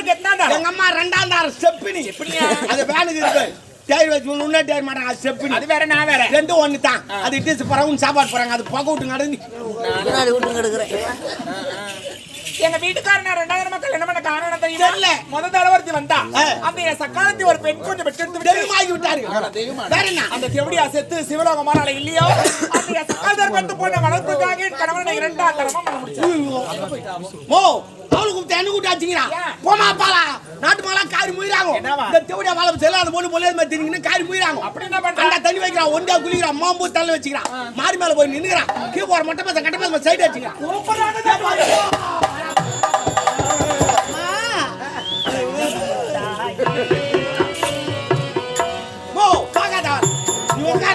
உனக்கு எத்தனை தரம் எங்க அம்மா ரெண்டாம் தாரம் ஸ்டெப்பினி எப்படியா? அது வேனுக்கு இருக்கு. டயர் வச்சு முன்னே டயர் மாட்டாங்க அது ஸ்டெப்பினி அது வேற நான் வேற. ரெண்டும் ஒண்ணு தான். அது இட்டு போறாங்க சாப்பாடு போறாங்க அது புகை விட்டு நடந்து விட்டு கிடக்குறேன். எங்க வீட்டுக்காரர் நான் ரெண்டாயிரம் மக்கள் என்ன பண்ண காரணம் தெரியுமா? தெரியல. முத தலைவர்த்தி வந்தா. அந்த என் சக்காலத்தி ஒரு பெண் கொஞ்சம் பெற்றெடுத்து தெய்வமாகி விட்டாரு. அந்த செவடியா செத்து சிவலோகமான இல்லையோ? அந்த என் சக்காலத்தர் பெற்று போன வளர்ப்புக்காக கணவனை இரண்டாம் தரமா பண்ண முடிச்சு ஓ அவளுக்கு என்ன கூப்பிட்டு வச்சுக்கிறா? போமா பாலா நாட்டு மாலா காரி முயிறாங்க? இந்த தேவடியா வாழை செல்ல அந்த பொண்ணு பொண்ணு மாதிரி திரிங்கன்னு காரி முயிறாங்க. அப்படி என்ன பண்ற? அந்த தண்ணி வைக்கிறான் ஒண்டியா குளிக்கிறான் மாம்பூ தள்ள வச்சுக்கிறான். மாறி மேல போய் நின்னுக்கிறான். கீ போற மொட்டை பசங்க கட்ட பசங்க சைடு வச்சுக்கிறான்.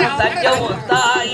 நீ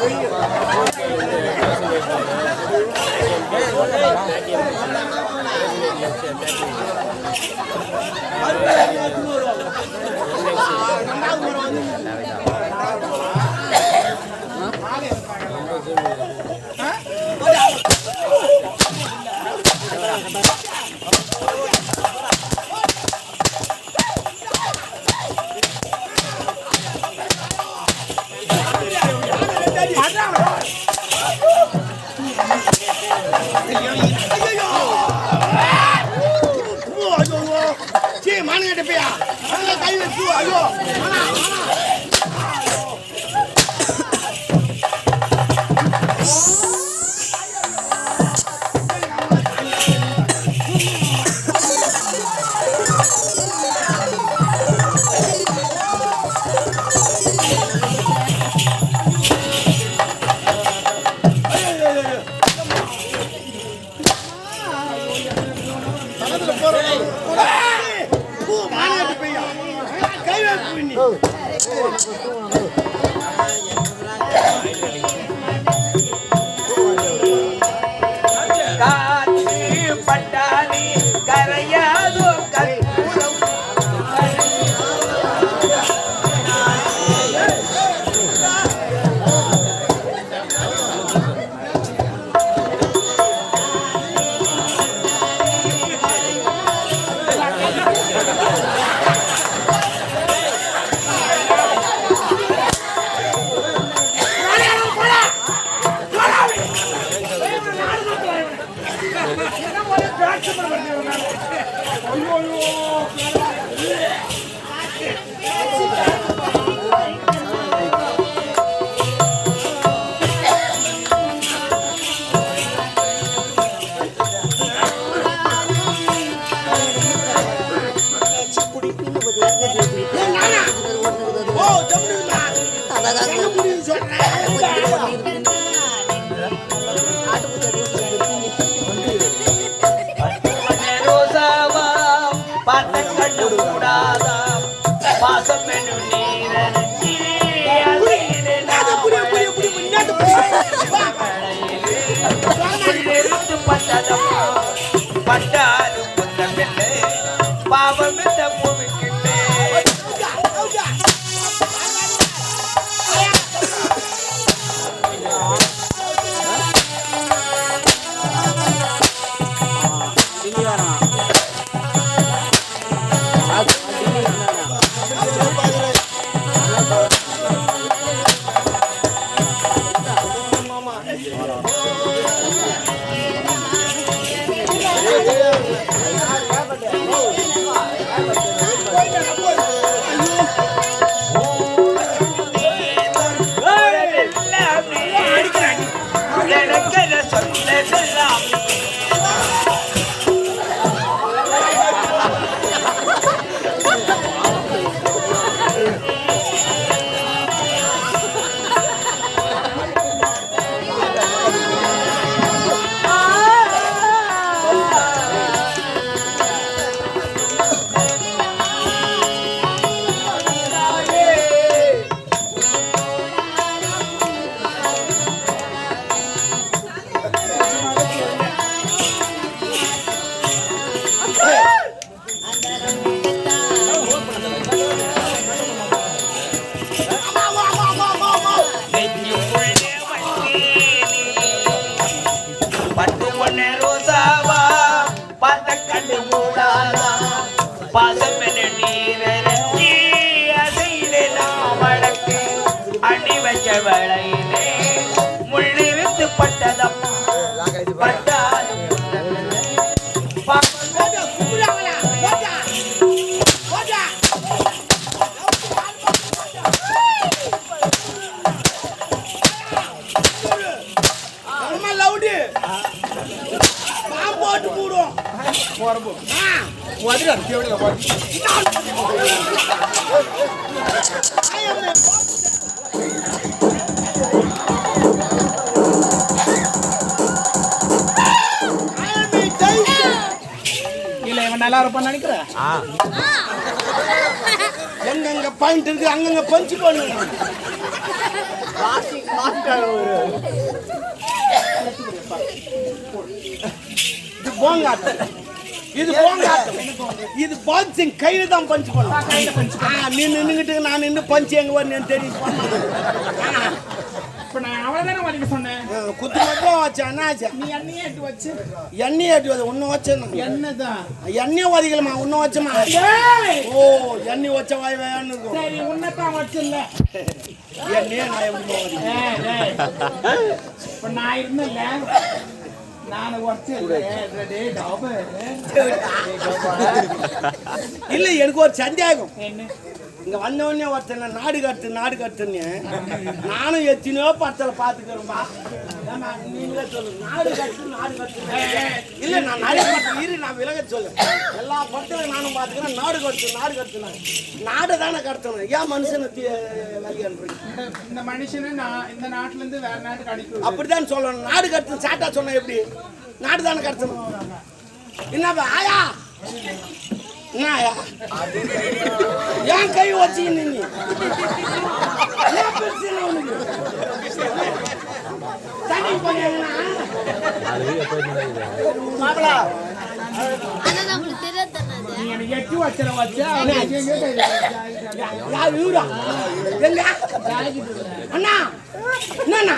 ஐயோ Oh, don't do that. Menu நீரச்சி நல்லா இருப்பான்னு நினைக்கிறேன் எங்கெங்க பாயிண்ட் இருக்கு அங்கங்க பஞ்சு பண்ணுங்க இது போங்க ஆட்டம். இது போங்க ஆட்டம். இது பாக்ஸிங் கையில தான் பஞ்ச் பண்ணும் ஆ, நீ நின்னுகிட்டு நான் நின்று பஞ்ச் எங்க வரணும் தெரியும். இப்ப நான் அவளை தானே வலிக்க சொன்னேன் குத்து மட்டும் வச்சேன் என்ன ஆச்சு? நீ எண்ணெயே வச்சு. எண்ணெய் ஏற்றி வது ஒன்றும் வச்சேன் என்னதான் எண்ணெய் வதிக்கலமா ஒன்றும் வச்சமா! ஓ எண்ணெய் வச்ச வாய் வேன்னு இருக்கும். சரி எண்ணெயே நான் எப்படி. இப்ப நான் இருந்தேன்ல. இல்ல எனக்கு ஒரு சந்தேகம். என்ன? இங்க வந்த உடனே ஒருத்தன் நாடு கட்டு நாடு கட்டுன்னு. நானும் எத்தனையோ படத்துல பாத்துக்கிறேன்பா நீங்களே சொல்லு. நாடு கட்டு நாடு கட்டு இல்ல நான் நிறைய படத்துல இரு நான் விலக சொல்லு. எல்லா படத்துல நானும் பாத்துக்கிறேன் நாடு கட்டு நாடு கட்டுனா நாடு தானே கடத்தணும். ஏன் மனுஷனை தீ- வழி அனுப்புறீங்க? இந்த- மனுஷனை நான் இந்த நாட்டுல இருந்து வேற நாட்டுக்கு அனுப்பி அப்படிதான் சொல்லணும். நாடு கடத்து சாட்டா சொன்ன எப்படி? நாடு தானே கடத்தணும். என்னப்பா ஆயா? ஏன் கை வச்சுக்கின்னு நீ ஏன் பிரச்சனை உனக்கு தண்ணி போனீங்கன்னா மாப்பிளா எட்டு வச்சல வச்ச அண்ணா என்னண்ணா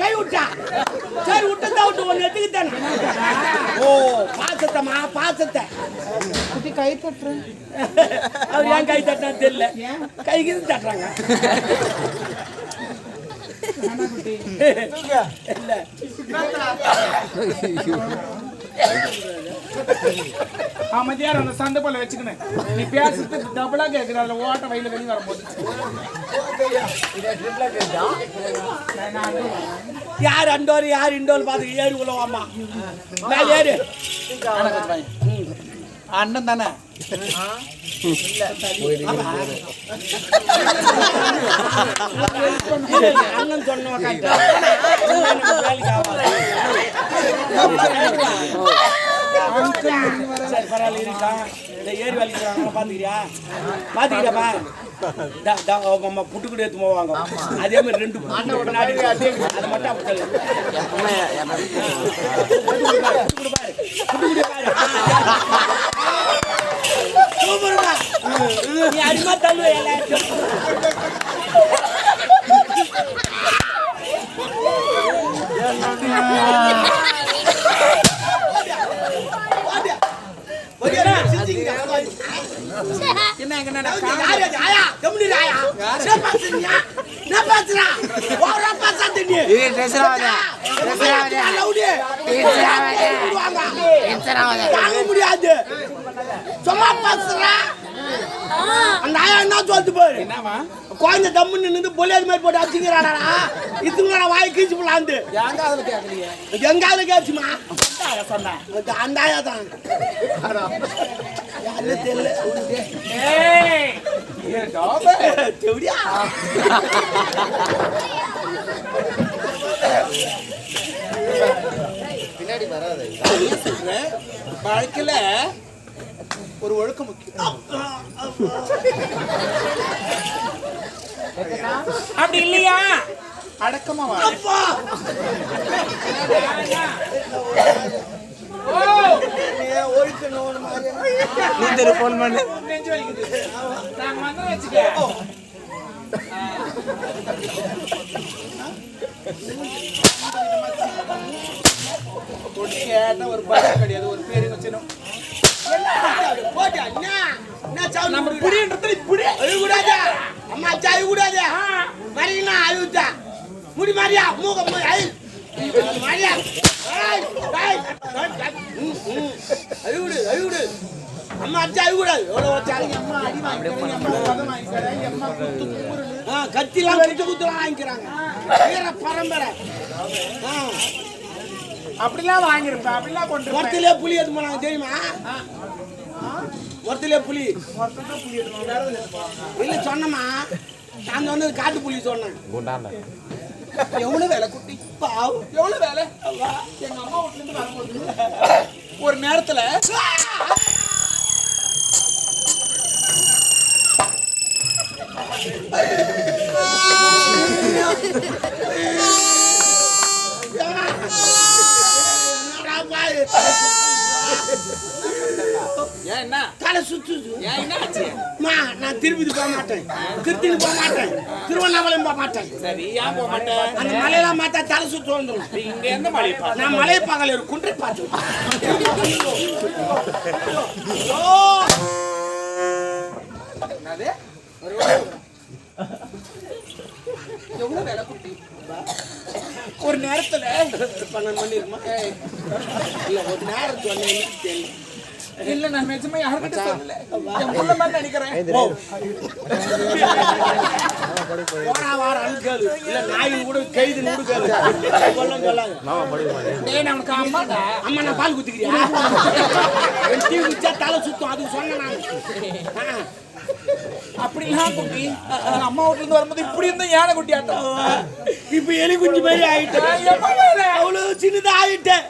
கை விட்டா சரி விட்டதா விட்டு ஒன்று எடுத்துக்கிட்டானே ஓ பாசத்தம்மா பாசத்தை குட்டி கை தட்டுறேன் அவர் ஏன் கை தட்டினா தெரியல தட்டுறாங்க இல்ல அமைதியார் அந்த சந்தை போல வச்சுக்கணும் நீ பேசுறது டபுளா கேக்குற அதுல ஓட்ட வயல வெளியே வரும்போது. நான் யார் அண்டோர் யார் இண்டோர் பார்த்து ஏறி உள்ள மேல ஏறு. அண்ணன் தானே? அண்ணன் சொன்ன சரி பரவாயில்ல இருக்கான் இந்த ஏரி வலிக்கிறாங்க பாத்துக்கிறியா பாத்துக்கிறியாப்பா தா தா அம்மா புட்டு கூட எடுத்து போவாங்க அதே மாதிரி ரெண்டு புட்டு பின்னாடி அதை மட்டும் அப்படி நீ அடிமா தள்ளுவ எல்லாத்தையும் என்ன? எங்க. என்ன பேசுறா? முடியாது. சும்மா பேசுறா. அந்த ஆயா என்ன பாரு என்னவா குழந்தை தம்மு நின்று பொலியாது மாதிரி போட்டு அடிச்சுக்கிறாடா? இதுங்களோட வாய் கீச்சு போலாந்து எங்காவது சொன்னா? அந்த ஆயா தான். தெரியல. டாபே எப்படியா? வாழ்க்கையில ஒரு ஒழுக்கம் முக்கியம். அப்படி இல்லையா? அடக்கமா ஒழிக்கணும் வச்சுக்க. கேட்ட ஒரு பதில் கிடையாது ஒரு பேரு வச்சிடும் போட்டா என்ன என்ன சாவு நம்ம புரியன்றது இப்படி அழுகூடாது அம்மா அச்சா அழுகூடாது மறியனா அழுகுதா? முடி மாறியா மூக மூ ஐ. மாறியா ஏய், ஏய், ஏய், ம், ம். அழுகுடு அழுகுடு. அம்மா அச்சா அழுகூடாது எவ்வளோ வச்சாலும் அம்மா அடி அம்மா அம்மா ஆ கத்திலாம் குத்து குத்துலாம் வாங்கிக்கிறாங்க. வீர பரம்பரை. ஆ. அப்படிலாம் வாங்கிருப்பேன் அப்படிலாம் கொண்டு ஒருத்திலே புலி எடுத்து போனாங்க தெரியுமா? ஒருத்திலே புலி? இல்ல சொன்னமா நான் வந்து காட்டு புலி சொன்னேன். எவ்வளவு வேலை குட்டி? பாவ் எவ்வளவு வேலை? எங்க அம்மா வீட்டுல இருந்து வரும்போது ஒரு நேரத்துல ஏன் என்ன தலை சுத்துது ஏன் என்ன ஆச்சு மா நான் திருப்பதி போக மாட்டேன். கிருத்தினி போக மாட்டேன். திருவண்ணாமலையும் போக மாட்டேன். சரி ஏன் போக மாட்டேன் அந்த மலையெல்லாம் மாத்தா தலை சுத்து வந்துடும் இங்க எந்த பார்த்து நான் மலை பகல் ஒரு குன்றை பார்த்து என்னது? எவ்வளவு வேலை குட்டி? ஒரு நேரத்துல பன்னெண்டு மணி இருக்குமா? இல்ல ஒரு தெரியல. இல்ல நான் நிஜமா யாருக்கிட்ட சொல்லல. என் புள்ள மாதிரி நினைக்கிறேன். இல்ல நாய் கூட கைது நுடுக்காது நான் உனக்கு அம்மாடா. அம்மா நான் பால் குத்திக்கிறியா? என் டீ குடிச்சா தலை சுத்தும் அது சொன்னேன் நான். ஆ. அப்படிலாம் குட்டி அம்மா வீட்டுல இருந்து வரும்போது இப்படி இருந்தா யானை குட்டி ஆட்டம். இப்ப எலி குஞ்சு மாதிரி ஆயிட்டேன்? அவ்வளவு சின்னதா ஆயிட்டேன்.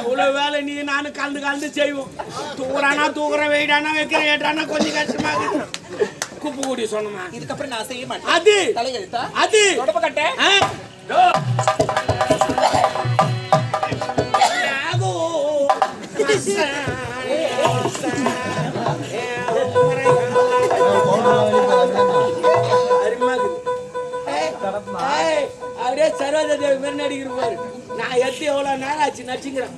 எவ்வளவு வேலை நீ நானும் கலந்து கலந்து செய்வோம். தூக்குறானா தூக்குற வெயிடானா வைக்கிற ஏட்டானா கொஞ்சம் கஷ்டமா குப்பு கூடி சொன்னமா? இதுக்கப்புறம் நான் செய்ய மாட்டேன். அது அது. தொடப்ப கட்ட? சரோஜா தேவி மாதிரி நடிக்கிற பாரு நான் எத்தி எவ்வளவு நேரம் ஆச்சு நடிச்சுங்கிறேன்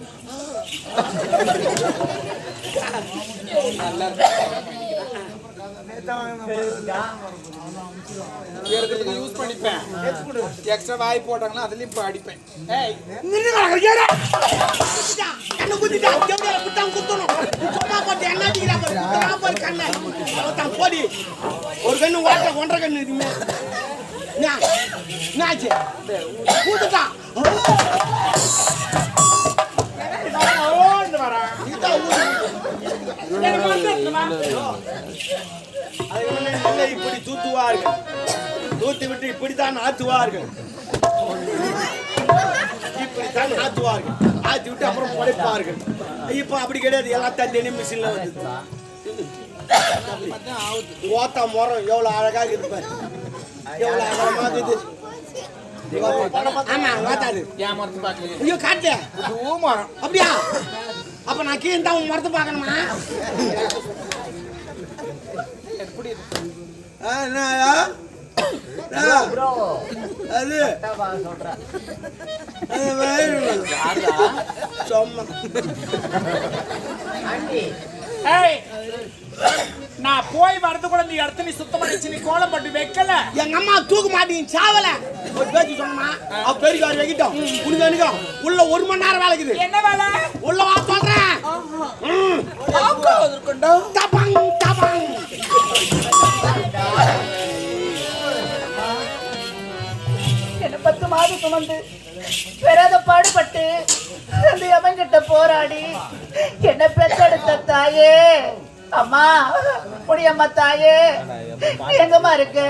இருக்கிறதுக்கு யூஸ் பண்ணிப்பேன். எக்ஸ்ட்ரா வாய் போட்டாங்களா அதுலயும் இப்ப அடிப்பேன். என்ன குத்திட்டா எப்படி குத்தான் குத்தணும். சும்மா போட்டு என்ன அடிக்கிறாங்க குத்தலாம் போய் கண்ணை. அவத்தான் போடி. ஒரு கண்ணு ஓட்ட ஒன்றரை கண்ணு என்ன என்னாச்சு கூத்துட்டான் இதான் ஊரு. அதுக்கு முன்னாடி நெல்லை இப்படி தூத்துவார்கள் தூத்தி விட்டு இப்படித்தான் ஆத்துவார்கள் இப்படித்தான் ஆத்துவார்கள் ஆத்தி விட்டு அப்புறம் படைப்பார்கள் இப்போ அப்படி கிடையாது எல்லாம் தண்ணி மிஷின்ல வந்து ஓத்தா முறம் எவ்வளவு அழகாக இருப்பார் எவ்வளவு ஆமா ஓத்தாது ஏன் மரத்து பார்க்கல ஐயோ காட்டு இது மரம் அப்படியா? அப்ப நான் கீழே தான் உன் மரத்தை பார்க்கணுமா? ஆ, என்னயா? ஆ, அது. அது வயிறு. சும்மா. ஏய் நான் போய் வரது கூட இந்த இடத்துல நீ சுத்தமா வச்சு நீ கோலம் போட்டு வைக்கல. எங்க அம்மா தூக்க மாட்டீங்க சாவல. ஒரு பேச்சு சொன்னமா அவ பெருக்கு அவர் வைக்கிட்டோம் உனக்கு எனக்கும் உள்ள ஒரு மணி நேரம் வேலை இருக்குது. என்ன வேலை? உள்ள வா சொல்றேன். தபங் தபங். என்ன பத்து மாதம் சுமந்து பெறாத பாடுபட்டு அந்த அவங்கிட்ட போராடி என்ன பெத்தெடுத்த தாயே? அம்மா முடியம்மா தாயே. எங்கம்மா இருக்கு?